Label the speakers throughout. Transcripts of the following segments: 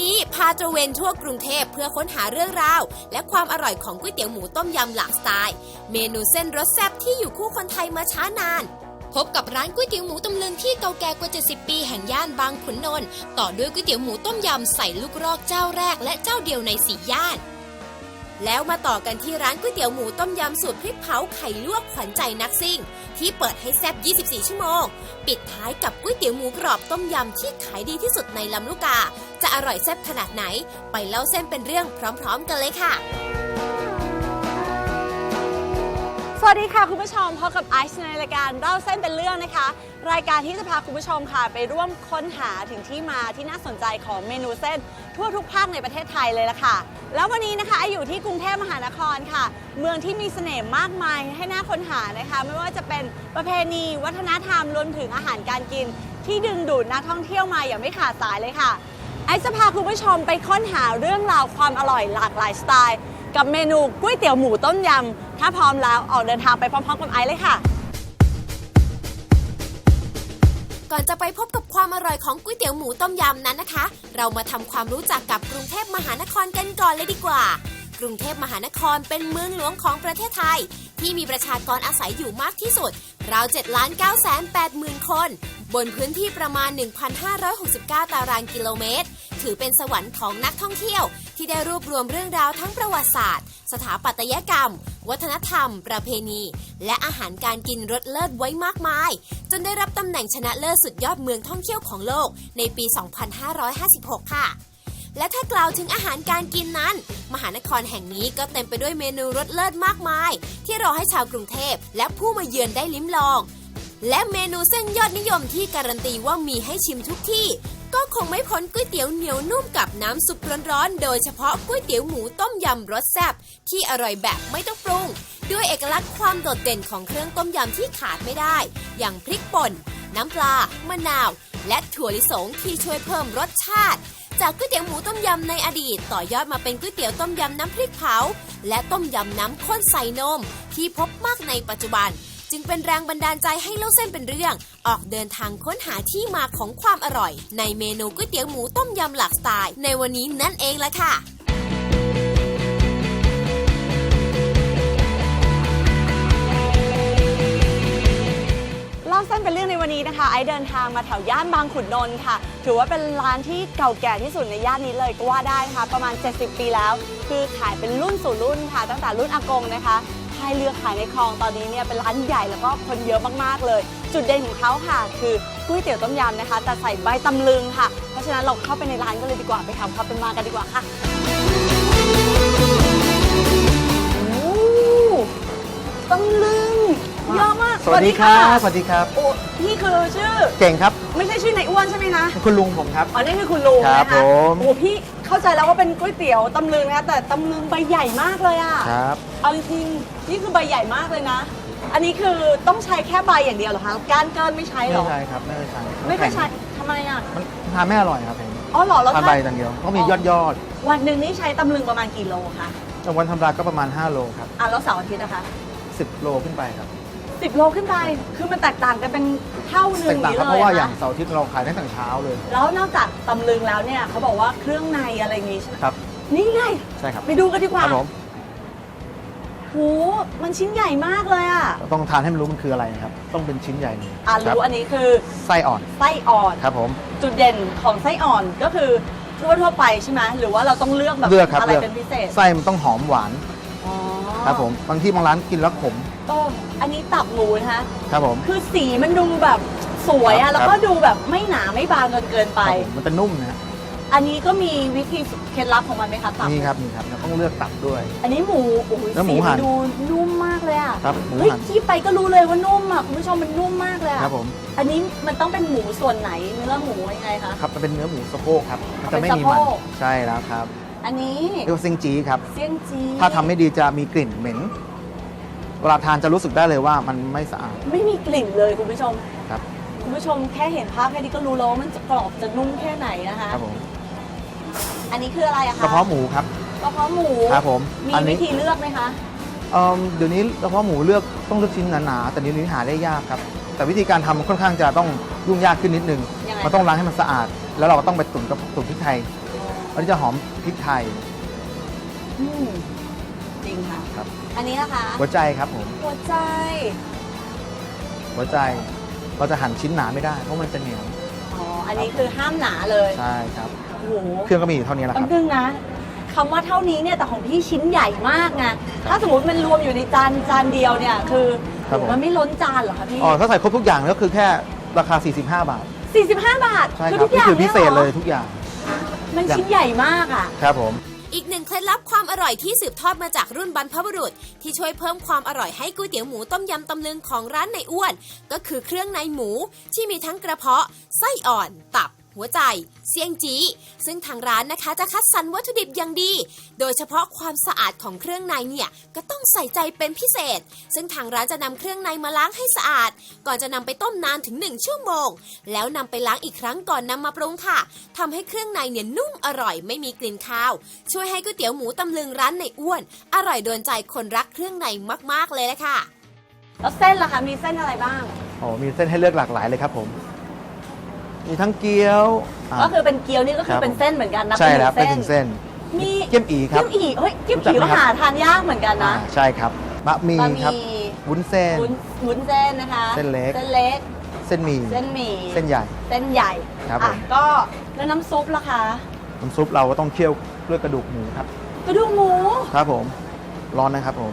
Speaker 1: นี้พาตระเวนทั่วกรุงเทพเพื่อค้นหาเรื่องราว และความอร่อยของก๋วยเตี๋ยวหมูต้มยำหลากสไตล์ เมนูเส้นรสแซ่บที่อยู่คู่คนไทยมาช้านาน พบกับร้านก๋วยเตี๋ยวหมูตำลึงที่เก่าแก่กว่า 70 ปีแห่งย่านบางขุนนนท์ต่อด้วยก๋วยเตี๋ยวหมูต้มยำใส่ลูกรอกเจ้าแรกและเจ้าเดียวในสี่ย่าน แล้วมาต่อกันที่ร้านก๋วยเตี๋ยวหมูต้มยำสูตรพริกเผาไข่ลวกขวัญใจนักซิ่ง ที่เปิดให้แซ่บ 24 ชั่วโมง ปิดท้ายกับก๋วยเตี๋ยวหมูกรอบต้มยำที่ขายดีที่สุดในลำลูกกา จะอร่อยแซ่บขนาดไหน ไปเล่าเส้นเป็นเรื่องพร้อม ๆ กันเลยค่ะ
Speaker 2: สวัสดีค่ะคุณผู้ชมพบกับไอซ์ในรายการเล่าเส้นเป็นเรื่องนะคะ รายการที่จะพาคุณผู้ชมค่ะ ไปร่วมค้นหาถึงที่มาที่น่าสนใจของเมนูเส้น ทั่วทุกภาคในประเทศไทยเลยละค่ะ แล้ววันนี้นะคะไออยู่ที่กรุงเทพมหานครค่ะ เมืองที่มีเสน่ห์มากมายให้น่าค้นหานะคะ ไม่ว่าจะเป็นประเพณี วัฒนธรรมรวมถึงอาหารการกิน ที่ดึงดูดนักท่องเที่ยวมาอย่างไม่ขาดสายเลยค่ะไอซ์จะพาคุณผู้ชมไปค้นหาเรื่องราวความอร่อยหลากหลายสไตล์ กับเมนูก๋วยเตี๋ยวหมูต้มยำ ถ้าพร้อมแล้วออกเดินทางไปพร้อมๆกับไอซ์เลยค่ะ
Speaker 1: ก่อนจะไปพบกับความอร่อยของก๋วยเตี๋ยวหมูต้มยำนั้นนะคะ เรามาทำความรู้จักกับกรุงเทพมหานครกันก่อนเลยดีกว่า กรุงเทพมหานครเป็นเมืองหลวงของประเทศไทย ที่มีประชากรอาศัยอยู่มากที่สุด ราว7ล้าน9แสน8หมื่นคน บนพื้นที่ประมาณ 1,569 ตารางกิโลเมตร ถือเป็นสวรรค์ของนักท่องเที่ยว ที่ได้รวบรวมเรื่องราวทั้งประวัติศาสตร์ สถาปัตยกรรม วัฒนธรรม ประเพณี และอาหารการกินรสเลิศไว้มากมาย จนได้รับตำแหน่งชนะเลิศสุดยอดเมืองท่องเที่ยวของโลกในปี 2556 ค่ะและถ้ากล่าวถึงอาหารการกินนั้น มหานครแห่งนี้ก็เต็มไปด้วยเมนูรสเลิศมากมาย ที่รอให้ชาวกรุงเทพและผู้มาเยือนได้ลิ้มลอง และเมนูเส้นยอดนิยมที่การันตีว่ามีให้ชิมทุกที่ ก็คงไม่พ้นก๋วยเตี๋ยวเหนียวนุ่มกับน้ำซุปร้อนๆ โดยเฉพาะก๋วยเตี๋ยวหมูต้มยำรสแซ่บที่อร่อยแบบไม่ต้องปรุง ด้วยเอกลักษณ์ความโดดเด่นของเครื่องต้มยำที่ขาดไม่ได้ อย่างพริกป่น น้ำปลามะนาว และถั่วลิสงที่ช่วยเพิ่มรสชาติ จากก๋วยเตี๋ยวหมูต้มยำในอดีต ต่อยอดมาเป็นก๋วยเตี๋ยวต้มยำน้ำพริกเผา และต้มยำน้ำข้นใส่นมที่พบมากในปัจจุบัน จึงเป็นแรงบันดาลใจให้เล่าเส้นเป็นเรื่อง ออกเดินทางค้นหาที่มาของความอร่อย ในเมนูก๋วยเตี๋ยวหมูต้มยำหลากสไตล์ ในวันนี้นั่นเองละค่ะ
Speaker 2: เล่าเส้นเป็นเรื่องในวันนี้นะคะ ไอเดินทางมาแถวย่านบางขุนนนท์ค่ะ ถือว่าเป็นร้านที่เก่าแก่ที่สุดในย่านนี้เลยก็ว่าได้นะคะประมาณ 70 ปีแล้ว คือขายเป็นรุ่นสู่รุ่นค่ะ ตั้งแต่รุ่นอากงนะคะ พายเรือขายในคลองตอนนี้เนี่ยเป็นร้านใหญ่แล้วก็คนเยอะมากๆเลย จุดเด่นของเขาค่ะ คือก๋วยเตี๋ยวต้มยำนะคะ แต่ใส่ใบตำลึงค่ะ เพราะฉะนั้นเราเข้าไปในร้านกันเลยดีกว่าไปทำความเป็นมากันดีกว่าค่ะโอ้ตำลึงเยอะมาก
Speaker 3: สวัสดีครับสะวัสดีครับ
Speaker 2: โอ้นี่คือชื่อ
Speaker 3: เก่งครับ
Speaker 2: ไม่ใช่ชื่อในอ้วนใช่ไหมคะ
Speaker 3: คุณลุงผมครับ
Speaker 2: อ๋อนี่คือคุณลุง
Speaker 3: ครับ
Speaker 2: นะคะ
Speaker 3: ผม
Speaker 2: โอ้พี่ เข้าใจแล้วว่าเป็นก๋วยเตี๋ยวตำลึงนะคะแต่ตำลึงใบใหญ่มากเลยอะ
Speaker 3: ครับ
Speaker 2: เอาจริงๆนี่คือใบใหญ่มากเลยนะ อันนี้คือต้องใช้แค่ใบอย่างเดียวเหรอคะก้านเกินไม่ใช้เหร
Speaker 3: ไม่
Speaker 2: อ
Speaker 3: ใช่ครับไม่ได้ใช้
Speaker 2: ไม่ค่อยใช้ทำไมอะ
Speaker 3: มันทานไม่อร่อยครับผม
Speaker 2: อ๋อเหรอแล้ว
Speaker 3: ทาน
Speaker 2: ถ้า
Speaker 3: ใบอย่างเดียวต้องมียอดยอด
Speaker 2: วันหนึ่งนี่ใช้ตำลึงประมาณกี่โลคะ
Speaker 3: แต่วันธรรมดาก็ประมาณ 5 โลครับ
Speaker 2: อะแล้วเสาร์อาทิตย์นะคะ
Speaker 3: 10 โลขึ้นไปครับ
Speaker 2: สิบโลขึ้นไป คือมันแตกต่างกันเป็นเท่าหนึ่
Speaker 3: แต
Speaker 2: ง
Speaker 3: กต่าง
Speaker 2: นี้
Speaker 3: ครับ
Speaker 2: เล
Speaker 3: เพ
Speaker 2: ย
Speaker 3: ราะว่า
Speaker 2: อะ
Speaker 3: อย่าง
Speaker 2: คะ
Speaker 3: เสาร์อาทิตย์เราขายตั้งแต่เช้าเลย
Speaker 2: แล้วนอกจากตำลึงแล้วเนี่ยเขาบอกว่าเครื่องในอะไรอย่างงี้ใช่ไหม
Speaker 3: ครับ
Speaker 2: นี่ไง
Speaker 3: ใช่ครับ
Speaker 2: ไปดูกันดีก
Speaker 3: ค
Speaker 2: ว่า
Speaker 3: รับผม
Speaker 2: โหมันชิ้นใหญ่มากเลยอะ
Speaker 3: ต้องทานให้มันรู้มันคืออะไรครับ ต้องเป็นชิ้นใหญ่เลย
Speaker 2: อะ
Speaker 3: คบ
Speaker 2: รู้อันนี้คือ
Speaker 3: ไส้อ่อน
Speaker 2: ไส้อ่อน
Speaker 3: ครับผม
Speaker 2: จุดเด่นของไส้อ่อนก็คือทั่วทั่วๆไปใช่ไหมหรือว่าเราต้องเลือกแบบ
Speaker 3: เลือกครับ
Speaker 2: อะไร
Speaker 3: เลือก
Speaker 2: เป็นพิเศษ
Speaker 3: ไส้มันต้องหอมหวาน
Speaker 2: อ๋อ
Speaker 3: ครับผมบางที่บางร้านกินแล้วขม
Speaker 2: ก็อันนี้ตับหมูนะคะ
Speaker 3: ครับผม
Speaker 2: คือสีมันดูแบบสวย
Speaker 3: ครั
Speaker 2: อะ
Speaker 3: บ
Speaker 2: แล้วก็ดูแบบไม่หนาไม่บางจนเกินไป
Speaker 3: ครับผมมันจะนุ่มนะฮะ
Speaker 2: อันนี้ก็มีวิธีเคล็ดลับของมันไหมคะตับ
Speaker 3: นี่ครับนี่ครับเราต้องเลือกตับด้วย
Speaker 2: อันนี้หมูโอ้โห
Speaker 3: เนื้อหมู
Speaker 2: สี
Speaker 3: หั่น
Speaker 2: ดูนุ่มมากเลยอะ
Speaker 3: ครับหมู
Speaker 2: เฮ้ย
Speaker 3: หั่น
Speaker 2: คีบไปก็รู้เลยว่านุ่มอะคุณผู้ชมมันนุ่มมากเลยอะ
Speaker 3: ครับผม
Speaker 2: อันนี้มันต้องเป็นหมูส่วนไหนเนื้อหมูยังไงคะ
Speaker 3: ครับมันเป็นเนื้อหมูสะโพกครับมัน
Speaker 2: เป็
Speaker 3: จะ
Speaker 2: น
Speaker 3: ไม่มี
Speaker 2: สะโพ
Speaker 3: มัน
Speaker 2: ก
Speaker 3: ใช่แล้วครับ
Speaker 2: อันนี้
Speaker 3: เรียกว่าซิงจีครับ
Speaker 2: เสี่ยงจี
Speaker 3: ถ้าทำไม่ดีจะมีกลิ่นเหม็น เวลาทานจะรู้สึกได้เลยว่ามันไม่สะอาด
Speaker 2: ไม่มีกลิ่นเลยคุณผู้ชม
Speaker 3: ครับ
Speaker 2: คุณผู้ชมแค่เห็นภาพแค่นี้ก็รู้แล้วว่ามันจะกรอบจะนุ่มแค่ไหนนะคะ
Speaker 3: ครับผม
Speaker 2: อันนี้คืออะไรอะคะ
Speaker 3: กระเพาะหมูครับ
Speaker 2: กระเพาะหมู
Speaker 3: ครับผม
Speaker 2: มี
Speaker 3: อัน
Speaker 2: วิ
Speaker 3: นี้
Speaker 2: ธีเลือกไหมคะ
Speaker 3: เอิ่มเดี๋ยวนี้กระเพาะหมูเลือกต้องเลือกชิ้นหนาๆแต่เดี๋ยวนี้หาได้ยากครับ แต่วิธีการทำมันค่อนข้างจะต้องยุ่งยากขึ้นนิดนึง
Speaker 2: ยังไง
Speaker 3: มันต้องล้างให้มันสะอาด แล้วเราก็ต้องไปตุ๋นกับตุ๋นพริกไทยอันนี้จะหอมพริกไทย
Speaker 2: อืมจริงค่ะ
Speaker 3: ครับ
Speaker 2: อันนี้นะคะ
Speaker 3: หัวใจครับผม
Speaker 2: หัวใจ
Speaker 3: หัวใจเราจะหั่นชิ้นหนาไม่ได้ เพราะมันจะเหนียว
Speaker 2: อ๋อ อันนี้คือห้ามหนาเลย
Speaker 3: ใช่ครับ
Speaker 2: โอ้โห
Speaker 3: เครื่องก็มีอยู่เท่านี้แหละค
Speaker 2: แป๊
Speaker 3: รั
Speaker 2: บบนึงนะคำว่าเท่านี้เนี่ยแต่ของพี่ชิ้นใหญ่มากไงถ้าสมมติมันรวมอยู่ในจานจานเดียวเนี่ยคือ
Speaker 3: ครับผม
Speaker 2: มันไม่ล้นจานเหรอคะพี่
Speaker 3: อ๋อถ้าใส่ครบทุกอย่างก็คือแค่ราคา 45 บาท
Speaker 2: 45 บาท
Speaker 3: ใช่
Speaker 2: คือ
Speaker 3: ครับ
Speaker 2: ทุกอย่าง
Speaker 3: นี่คือพิเศษ
Speaker 2: นี่หร
Speaker 3: เลยทุกอย่าง
Speaker 2: มันชิ้นใหญ่มากอะ
Speaker 3: ครับผม
Speaker 1: อีกหนึ่งเคล็ดลับความอร่อยที่สืบทอดมาจากรุ่นบรรพบุรุษ ที่ช่วยเพิ่มความอร่อยให้ก๋วยเตี๋ยวหมูต้มยำตำลึงของร้านในอ้วน ก็คือเครื่องในหมูที่มีทั้งกระเพาะไส้อ่อนตับ หัวใจ เสียงจีซึ่งทางร้านนะคะจะคัดสรรวัตถุดิบอย่างดี โดยเฉพาะความสะอาดของเครื่องในเนี่ยก็ต้องใส่ใจเป็นพิเศษ ซึ่งทางร้านจะนำเครื่องในมาล้างให้สะอาด ก่อนจะนำไปต้มนานถึง 1 ชั่วโมง แล้วนำไปล้างอีกครั้งก่อนนำมาปรุงค่ะทำให้เครื่องในเนี่ยนุ่มอร่อยไม่มีกลิ่นคาว ช่วยให้ก๋วยเตี๋ยวหมูตำลึงร้านในอ้วน อร่อยโดนใจคนรักเครื่องในมาก ๆเลยละค่ะ
Speaker 2: แล้วเส้นล่ะคะมีเส้นอะไรบ้าง
Speaker 3: โอ้มีเส้นให้เลือกหลากหลายเลยครับผม มีทั้งเกี๊ยวอ่า
Speaker 2: ก็คือเป็นเกี๊ยวนี่ก็คื
Speaker 3: ครั
Speaker 2: อบ เป็นเส้นเหมือนกันนะ
Speaker 3: ใช่แล้วเป็น
Speaker 2: ห
Speaker 3: ถึ
Speaker 2: นึ่
Speaker 3: งเส้น
Speaker 2: มี
Speaker 3: เกี๊ยมอีครับ
Speaker 2: เกี๊ยวอีเฮ้ยเกี๊ยว
Speaker 3: รู้จัก
Speaker 2: อี
Speaker 3: ไหม
Speaker 2: ก็
Speaker 3: ครับ
Speaker 2: หาทานยากเหมือนกันนะ
Speaker 3: อ่าใช่ครับบะหมี่
Speaker 2: บะห
Speaker 3: ครับ
Speaker 2: มี่
Speaker 3: วุ้นเส้น
Speaker 2: วุ้นวุ้นเส้นนะคะ
Speaker 3: เส้นเล็ก
Speaker 2: เส้นเล็ก
Speaker 3: เส้นหมี่
Speaker 2: เส้นหมี่
Speaker 3: เส้นใหญ่
Speaker 2: เส้นใหญ่
Speaker 3: ครับ
Speaker 2: อะ
Speaker 3: ผม
Speaker 2: ก็แล้วน้ำซุปล่ะคะ
Speaker 3: น้ำซุปเราก็ต้องเคี่ยวด้วยกระดูกหมูครับ
Speaker 2: กระดูกหมู
Speaker 3: ครับผม ร้อนนะครับผม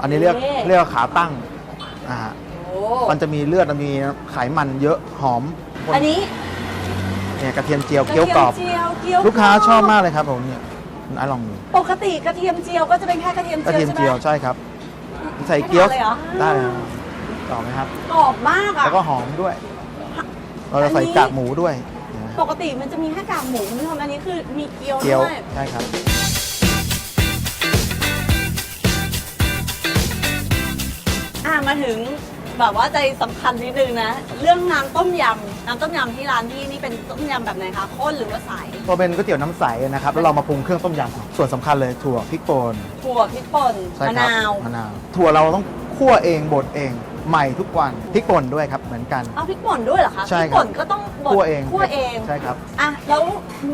Speaker 3: อันนี้เรียก
Speaker 2: เอ๊ะ
Speaker 3: เรียกว่าขาตั้งอ่า
Speaker 2: โอ้
Speaker 3: มันจะมีเลือดมันมีไขมันเยอะหอม
Speaker 2: อันนี้
Speaker 3: เนี่ยกระเทียมเจียวเกี๊ยวกรอบ
Speaker 2: กระเทียมเจียวเกี๊ยว
Speaker 3: ลูกค้าก
Speaker 2: รอบ
Speaker 3: ชอบมากเลยครับผมเนี่ยคุณไอ้ลองดู
Speaker 2: ปกติกระเทียมเจียวก็จะเป็นแค่กระเทียม
Speaker 3: กระ
Speaker 2: เจียว
Speaker 3: เทียม
Speaker 2: ใช่ไหม
Speaker 3: เจียวใช่ครับ ใส่เกี๊ยว
Speaker 2: ไม่ทานเลยเหรอ
Speaker 3: ได้ครับต่อไหมครับ
Speaker 2: กรอบมากอะ
Speaker 3: แล้วก็หอมด้วย เราจะใส่
Speaker 2: อันนี้
Speaker 3: กากหมูด้วยนะ
Speaker 2: ปกติมันจะมีแค่กากหมูคุณผู้ชมอันนี้คือมีเกี๊ยว
Speaker 3: เกี๊ยว
Speaker 2: ด้วย
Speaker 3: ใช่ครับ
Speaker 2: อะมาถึง แบบว่าใจสำคัญนิดนึงนะ เรื่องน้ำต้มยำน้ำต้มยำที่ร้านพี่นี่เป็นต้มยำแบบไหนคะข้นหรือว่าใส
Speaker 3: พอเป็นก๋วยเตี๋ยวน้ำใสนะครับแล้วเรามาปรุงเครื่องต้มยำส่วนสำคัญเลยถั่วพริกป่น
Speaker 2: ถั่วพริกป่น
Speaker 3: ใช่
Speaker 2: มะ
Speaker 3: ครับ
Speaker 2: นาว
Speaker 3: มะนาวถั่วเราต้องคั่วเองบดเองใหม่ทุกวันพริกป่นด้วยครับเหมือนกัน
Speaker 2: เอาพริกป่นด้วยเหรอคะ
Speaker 3: ใช่
Speaker 2: พริก
Speaker 3: ครับ
Speaker 2: ป่นก็ต้องบด
Speaker 3: คั่วเอง
Speaker 2: คั่วเอง
Speaker 3: ใช่ครับ
Speaker 2: อะแล้ว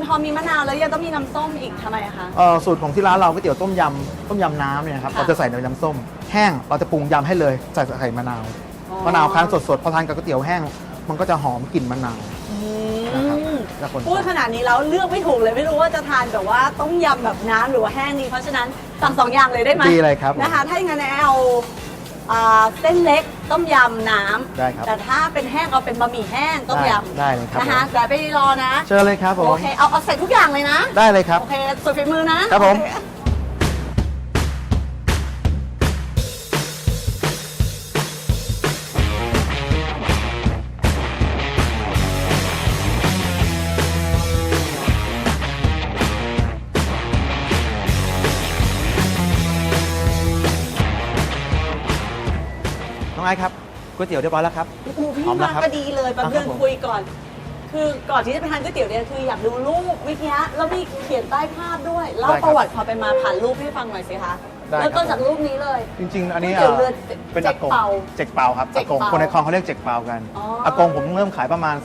Speaker 2: พอมีมะนาวแล้วยังต้องมีน้ำส้มอีกทำไมอะคะ
Speaker 3: เอ่อสูตรของที่ร้านเราก๋วยเตี๋ยวต้มยำต้มยำน้ำเนี่ยนะครับ
Speaker 2: ค่ะ
Speaker 3: เราจะใส่ในน้ำส้ม แห้งเราจะปรุงยำให้เลยใส่ไข่มะนาว
Speaker 2: อ๋อ
Speaker 3: มะนาวคั้นสดๆพอทานกับก๋วยเตี๋ยวแห้ง มันก็จะหอมกลิ่นมะนาว
Speaker 2: อื
Speaker 3: นะครับ
Speaker 2: ม
Speaker 3: แล้วคน
Speaker 2: พูดขนาดนี้แล้วเลือกไม่ถูกเลยไม่รู้ว่าจะทานแบบว่าต้มยำแบบน้ำหรือว่าแห้งดีเพราะฉะนั้นสั่งสองอย่างเลยได้ไหม
Speaker 3: ดีเลยครับผม
Speaker 2: นะคะ ถ้าอย่างนั้นเอาอ่าเส้นเล็กต้มยำน้ำ
Speaker 3: ได้ครับ
Speaker 2: แต่ถ้าเป็นแห้งเอาเป็นบะหมี่แห้งต้มยำ
Speaker 3: ได้ได้เลยครับ
Speaker 2: นะคะ
Speaker 3: ผม
Speaker 2: แต่ไปรอนะ
Speaker 3: เชิญเลยครับผม
Speaker 2: โอเคเอาเอาใส่ทุกอย่างเลยนะ
Speaker 3: ได้เลยครับ
Speaker 2: โอเคสุดฝีมือนะครับ
Speaker 3: ผม
Speaker 2: โอเอ
Speaker 3: งไอซ์ครับก๋วยเตี๋ยวเรียบร้อยแล้วครับ
Speaker 2: โอ้โหพี่
Speaker 3: พร้อมแล้
Speaker 2: มาว
Speaker 3: ครับ
Speaker 2: ก็ดีเลยแป๊บ
Speaker 3: อะ
Speaker 2: นึ
Speaker 3: ครั
Speaker 2: ง
Speaker 3: บผม
Speaker 2: คุยก่อน คือก่อนที่จะไปทานก๋วยเตี๋ยวเนี่ยคืออยากดูรูปวิทยาแล้วมีเขียนใต้ภาพด้วยเล่าประวัติความเป็นมาผ่านรูปให้ฟังหน่อยสิคะ
Speaker 3: ได้ครับ
Speaker 2: เริ่มต้นจากรูปนี้เลย
Speaker 3: จริง ๆ อันนี้
Speaker 2: ก๋วยเตี๋ยวเรือ
Speaker 3: เป็นอากง
Speaker 2: เจ๊กเปา
Speaker 3: เจ๊กเปาครับ
Speaker 2: เจ๊
Speaker 3: อากกง
Speaker 2: เปา
Speaker 3: คนในคลองเขาเรียกเจ๊กเปากัน
Speaker 2: อ๋ออ
Speaker 3: อากงผมเริ่มขายประมาณ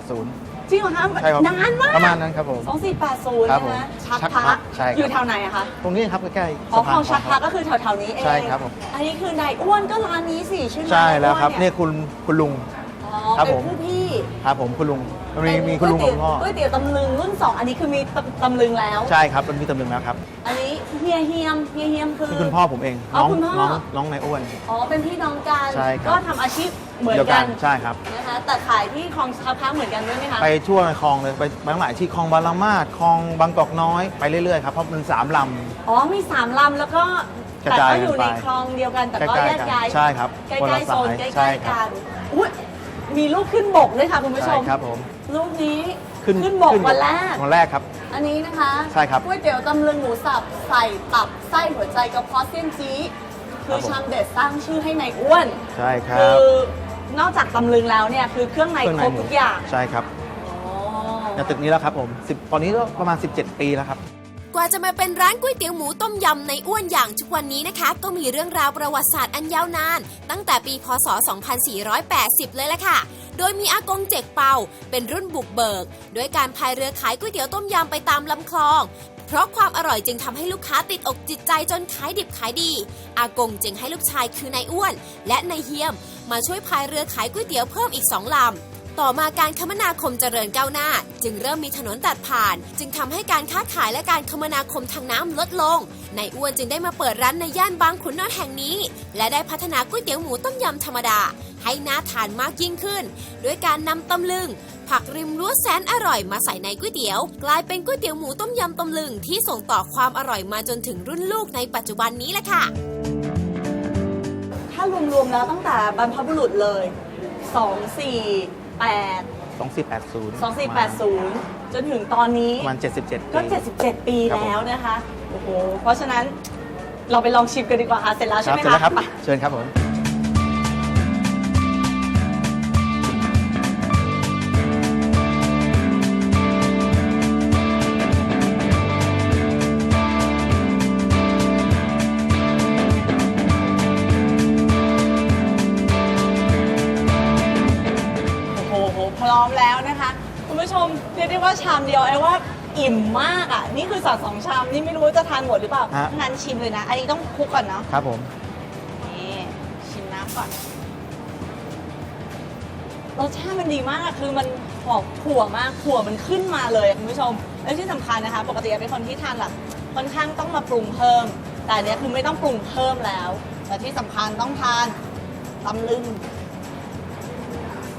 Speaker 3: 2480
Speaker 2: จริงเหรอคะ
Speaker 3: ใช่ครับ
Speaker 2: นานมาก
Speaker 3: ประมาณนั้นครับผม
Speaker 2: สองสี่แปดศูนย์
Speaker 3: ครับ
Speaker 2: นะ
Speaker 3: ผม
Speaker 2: ชัก
Speaker 3: ชัก
Speaker 2: พระ
Speaker 3: พระใช่ครับ
Speaker 2: อยู่แถวไหนอะคะ
Speaker 3: ตรงนี้ครับใกล้ๆ
Speaker 2: อ๋อ
Speaker 3: สะ
Speaker 2: คลอง
Speaker 3: พ
Speaker 2: ชักพระ
Speaker 3: คล
Speaker 2: ก็คือแถวๆนี้เอง
Speaker 3: ใช่ครับผม
Speaker 2: อันนี้คือนายอ้วนก็ร้านนี้สิชื่อ
Speaker 3: ใช่แล้วครับ
Speaker 2: นายอ้
Speaker 3: นี่
Speaker 2: วน
Speaker 3: คุณคุณลุง
Speaker 2: อ๋อ
Speaker 3: ครับ
Speaker 2: เป็น
Speaker 3: ผม
Speaker 2: ผู้พี่
Speaker 3: ครับผมคุณลุงมี
Speaker 2: เป็น
Speaker 3: มีคุณลุง
Speaker 2: ก๋
Speaker 3: กั
Speaker 2: วย
Speaker 3: บ
Speaker 2: เตี๋ยว
Speaker 3: พ่อ
Speaker 2: ก๋วยเตี๋ยวตำลึงรุ่นสองอันนี้คือมีตำตำลึงแล้ว
Speaker 3: ใช่ครับมันมีตำลึงแล้วครับ
Speaker 2: อันนี้เฮียเฮียมเฮียเฮียมคือ
Speaker 3: นี่คุณพ่อผมเอง
Speaker 2: อ๋อ
Speaker 3: น้อง
Speaker 2: คุณพ่อ
Speaker 3: น้องน้องนายอ้วน
Speaker 2: อ๋อเป็นพี่น้องกัน
Speaker 3: ใช่ครับ
Speaker 2: ก็ทำอาชีพเหมือน
Speaker 3: ดียว
Speaker 2: กัน
Speaker 3: ใช่ครับ
Speaker 2: นะคะแต่ขายที่คลองสะพร้าวเหมือนกันด้วยไหมคะ
Speaker 3: ไปทั่วในคลองเลยไปไปทั้งหลายที่คลองบางละมาดคลองบางกอกน้อยไปเรื่อยๆครับเพราะมันสามล
Speaker 2: อ๋อมีสามลำแล้วก็
Speaker 3: กระ
Speaker 2: แต่
Speaker 3: จาย
Speaker 2: ก็อยู่ใน
Speaker 3: กันไป
Speaker 2: คลองเดียวกัน แต่ำก็
Speaker 3: ใกล้
Speaker 2: แยก
Speaker 3: ๆกัน
Speaker 2: ย้าย
Speaker 3: ใช่ครับ
Speaker 2: ใกล้
Speaker 3: คนละ
Speaker 2: ๆโซ
Speaker 3: สานย
Speaker 2: ใกล้
Speaker 3: ใช่
Speaker 2: ๆ
Speaker 3: ครั
Speaker 2: กับนอุ้ย มีลูกขึ้นบกด้วยค่ะคุณผู้ช
Speaker 3: ใช่
Speaker 2: ม
Speaker 3: ครับผม
Speaker 2: ลูกนี้
Speaker 3: ขึ้น
Speaker 2: ขึ้นบกวันแรก
Speaker 3: วันแรกครับ
Speaker 2: อันนี้นะคะ
Speaker 3: ใช่ครับ
Speaker 2: ก๋วยเตี๋ยวตำลึงหมูสับใส่ตับไส้หัวใจกระเพาะเส้นจี้คือ
Speaker 3: ครับผม
Speaker 2: ชามเด็ดสร้างชื่อให้ในอ้วน
Speaker 3: ใช่ครั
Speaker 2: คื
Speaker 3: บ
Speaker 2: อนอกจากตำลึงแล้วเนี่ยคือเครื่องใน
Speaker 3: เครื่อง
Speaker 2: ค
Speaker 3: ใน
Speaker 2: รบ
Speaker 3: หมู
Speaker 2: ทุกอย่าง
Speaker 3: ใช่ครับ
Speaker 2: อ๋อ
Speaker 3: ในตึกนี้แล้วครับผม10ตอนนี้ก็ประมาณ 17 ปีแล้วครับ
Speaker 1: กว่าจะมาเป็นร้านก๋วยเตี๋ยวหมูต้มยำในอ้วนอย่างทุกวันนี้นะคะ ก็มีเรื่องราวประวัติศาสตร์อันยาวนาน ตั้งแต่ปีพศ 2480 เลยละค่ะ โดยมีอากงเจกเปาเป็นรุ่นบุกเบิก ด้วยการพายเรือขายก๋วยเตี๋ยวต้มยำไปตามลำคลองเพราะความอร่อยจึงทำให้ลูกค้าติดอกจิตใจจนขายดิบขายดี อากงจึงให้ลูกชายคือนายอ้วน และนายเฮียม มาช่วยพายเรือขายก๋วยเตี๋ยวเพิ่มอีกสองลำ ต่อมาการคมนาคมเจริญก้าวหน้า จึงเริ่มมีถนนตัดผ่าน จึงทำให้การค้าขายและการคมนาคมทางน้ำลดลงนายอ้วนจึงได้มาเปิดร้านในย่านบางขุนนนท์แห่งนี้ และได้พัฒนาก๋วยเตี๋ยวหมูต้มยำธรรมดา ให้น่าทานมากยิ่งขึ้น ด้วยการนำตำลึง ผักริมรั้วแสนอร่อยมาใส่ในก๋วยเตี๋ยว กลายเป็นก๋วยเตี๋ยวหมูต้มยำตำลึงที่ส่งต่อความอร่อยมาจนถึงรุ่นลูกในปัจจุบันนี้แหละค่ะ
Speaker 2: ถ้ารวมๆแล้วตั้งแต่บรรพบุรุษเลย 248
Speaker 3: 2480
Speaker 2: 2480 จนถึงตอนนี้
Speaker 3: ประมาณ77
Speaker 2: ก็
Speaker 3: ปี
Speaker 2: 77 ปี
Speaker 3: ครับผม
Speaker 2: แล้วนะคะ โอ้โห เพราะฉะนั้นเราไปลองชิมกันดีกว่าค่ะ เสร็จแล้ว
Speaker 3: ค
Speaker 2: ใช่
Speaker 3: รับ
Speaker 2: ไหม
Speaker 3: เสร็จ
Speaker 2: คะ
Speaker 3: แล้วครับ
Speaker 2: ไป
Speaker 3: เชิญครับผม
Speaker 2: ว่าชามเดียวไอ้ว่าอิ่มมากอะ นี่คือสั่งสองชามนี่ไม่รู้ว่าจะทานหมดหรือเปล่า
Speaker 3: ฮะ
Speaker 2: งั้นชิมเลยนะ อันนี้ต้องคลุกก่อนเนาะ
Speaker 3: ครับผม
Speaker 2: นี่ชิมน้ำก่อนรสชาติมันดีมากอะคือมันหอมถั่วมากถั่วมันขึ้นมาเลยอะคุณผู้ชมและที่สำคัญนะคะ ปกติเป็นคนที่ทานแบบค่อนข้างต้องมาปรุงเพิ่ม แต่อันเนี้ยคือไม่ต้องปรุงเพิ่มแล้ว แต่ที่สำคัญต้องทานตำลึง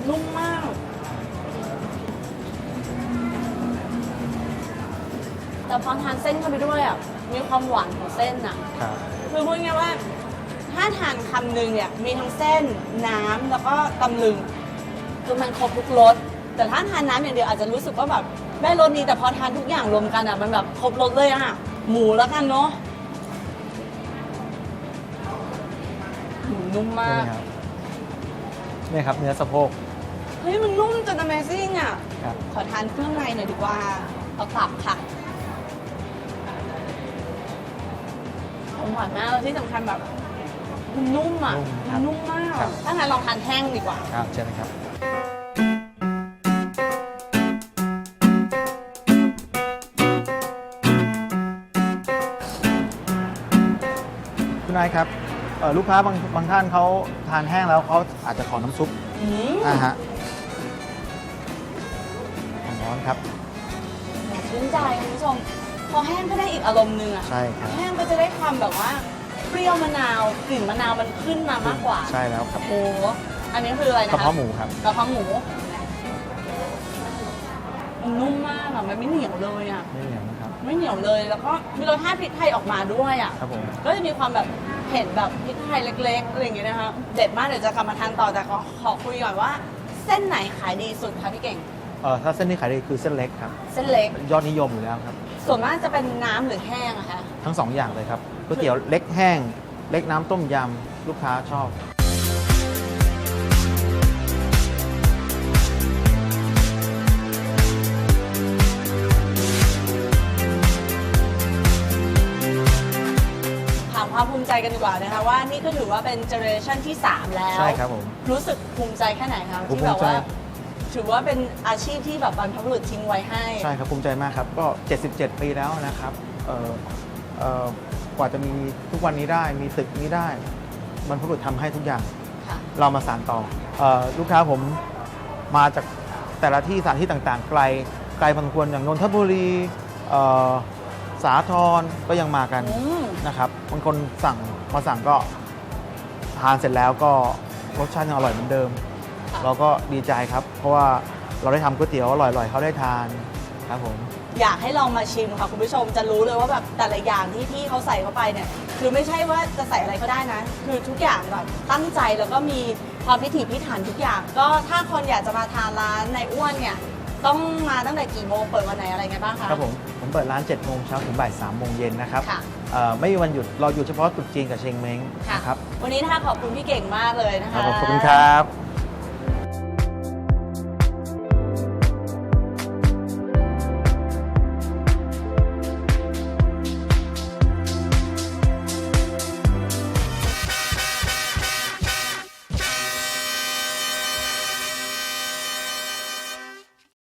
Speaker 2: นุ่มมาก แต่พอทานเส้นเข้าไปด้วยอะมีความหวานของเส้นอะ
Speaker 3: ครับ
Speaker 2: คือพูดง่ายๆว่า ถ้าทานคำหนึ่งเนี่ยมีทั้งเส้นน้ำแล้วก็ตำลึงคือมันครบทุกรสแต่ถ้าทานน้ำอย่างเดียวอาจจะรู้สึกว่าแบบได้รสนี้แต่พอทานทุกอย่างรวมกันอะมันแบบครบรสเลยอะหมูแล้วกันเนาะหมูนุ่มมาก
Speaker 3: นี่ครับนี่ครับเนื้อสะโพก
Speaker 2: เฮ้ยมันนุ่มจน Amazing อะ
Speaker 3: ครับ
Speaker 2: ขอทานเครื่องในหน่อยดีกว่าเอาตับค่ะ หวานมากแล้วที่สำคัญแบบมันนุ่มอะ
Speaker 3: นุ่มค
Speaker 2: มั
Speaker 3: รับ
Speaker 2: นนุ่มมาก
Speaker 3: ครับ
Speaker 2: ถ้างั้นลองทานแห้งดีกว่า
Speaker 3: ครับเชิญนะครับ คุณนายครับเอ่อลูกค้าบางบางท่านเขาทานแห้งแล้วเขาอาจจะขอน้ำซุป
Speaker 2: อืม
Speaker 3: อ่าฮะของร้อนครับ
Speaker 2: ชื่นใจคุณผู้ชมพ อแห้งก็ได้อีกอารมณ์หนึ่งอะ
Speaker 3: ใช่ครับ
Speaker 2: แห้งก็จะได้ความแบบว่าเปรี้ยวมะนาวกลิ่นมะนาวมันขึ้นมามากกว่า
Speaker 3: ใช่แล้วครับ
Speaker 2: โอ้อันนี้คืออะไรนะคะ
Speaker 3: กระเพาะหมูครับ
Speaker 2: กระเพาะหมูมันนุ่มมากอะมันไม่เหนียวเลยอะ
Speaker 3: ไม่เหนียวนะครับ
Speaker 2: ไม่เหนียวเลยแล้วก็มีรสชาติพริกไทยออกมาด้วยอะ
Speaker 3: ครับผม
Speaker 2: ก็จะมีความแบบเผ็ดแบบพริกไทยเล็กๆอะไรอย่างเงี้ยนะคะเด็ดมากเดี๋ยวจะกลับมาทานต่อแต่ขอขอคุยก่อนว่า เส้นไหนขายดีสุดคะพี่เก่ง
Speaker 3: เอ่อถ้าเส้นที่ขายดีคือเส้นเล็กครับ
Speaker 2: เส้นเล็ก
Speaker 3: ยอดนิยมอยู่แล้วครับ
Speaker 2: ส่วนมากจะเป็นน้ำหรือแห้งอะคะ
Speaker 3: ทั้งสองอย่างเลยครับก๋วยเตี๋ยวเล็กแห้ง เล็กน้ำต้มยำลูกค้าชอบ
Speaker 2: ถามความภูมิใจกันดีกว่านะคะว่านี่ก็ถือว่าเป็นเจเนอเรชันที่ 3 แล้ว
Speaker 3: ใช่ครับผม
Speaker 2: รู้สึกภูมิใจแค่ไหนคะ
Speaker 3: ผม
Speaker 2: ที่แบบ
Speaker 3: ภูมิใจ
Speaker 2: ว่า ถือว่าเป็นอาชีพที่แบบบรรพบุรุษทิ้งไว้ให้
Speaker 3: ใช่ครับภูมิใจมากครับก็ 77 ปีแล้วนะครับเอ่อเอ่อกว่าจะมีทุกวันนี้ได้มีตึกนี้ได้บรรพบุรุษทำให้ทุกอย่าง
Speaker 2: ค่ะ
Speaker 3: เรามาสานต่อเออลูกค้าผมมาจากแต่ละที่สถานที่ต่างๆ ไกลไกลพอสมควรอย่างนนทบุรีเอ่อสาทรก็ยังมากัน
Speaker 2: อืม
Speaker 3: นะครับบางคนสั่งมาสั่งก็ทานเสร็จแล้วก็รสชาติยังอร่อยเหมือนเดิม
Speaker 2: ค่ะ
Speaker 3: เราก็ดีใจครับ เพราะว่าเราได้ทำก๋วยเตี๋ยวอร่อยๆเขาได้ทานครับผม
Speaker 2: อยากให้ลองมาชิมค่ะคุณผู้ชมจะรู้เลยว่าแบบแต่ละอย่างที่พี่เขาใส่เข้าไปเนี่ยคือไม่ใช่ว่าจะใส่อะไรก็ได้นะ คือทุกอย่างแบบตั้งใจแล้วก็มีความพิถีพิถันทุกอย่าง ก็ถ้าคนอยากจะมาทานร้านในอ้วนเนี่ยต้องมาตั้งแต่กี่โมงเปิดวันไหนอะไรไงบ้างคะ
Speaker 3: ครับผม ผมเปิดร้าน7จ็ดโมงเช้าถึงบ่ายสามโมงเย็นนะครับ
Speaker 2: ค่ะ
Speaker 3: เอ่อไม่มีวันหยุด เราหยุดเฉพาะตรุษจีนกับเชงเม้ง
Speaker 2: ค่ะ
Speaker 3: นะครับ
Speaker 2: วันนี้นะคะขอบคุณพี่เก่งมากเลยนะ
Speaker 3: ครั
Speaker 2: คะ
Speaker 3: บผมขอบคุณครับ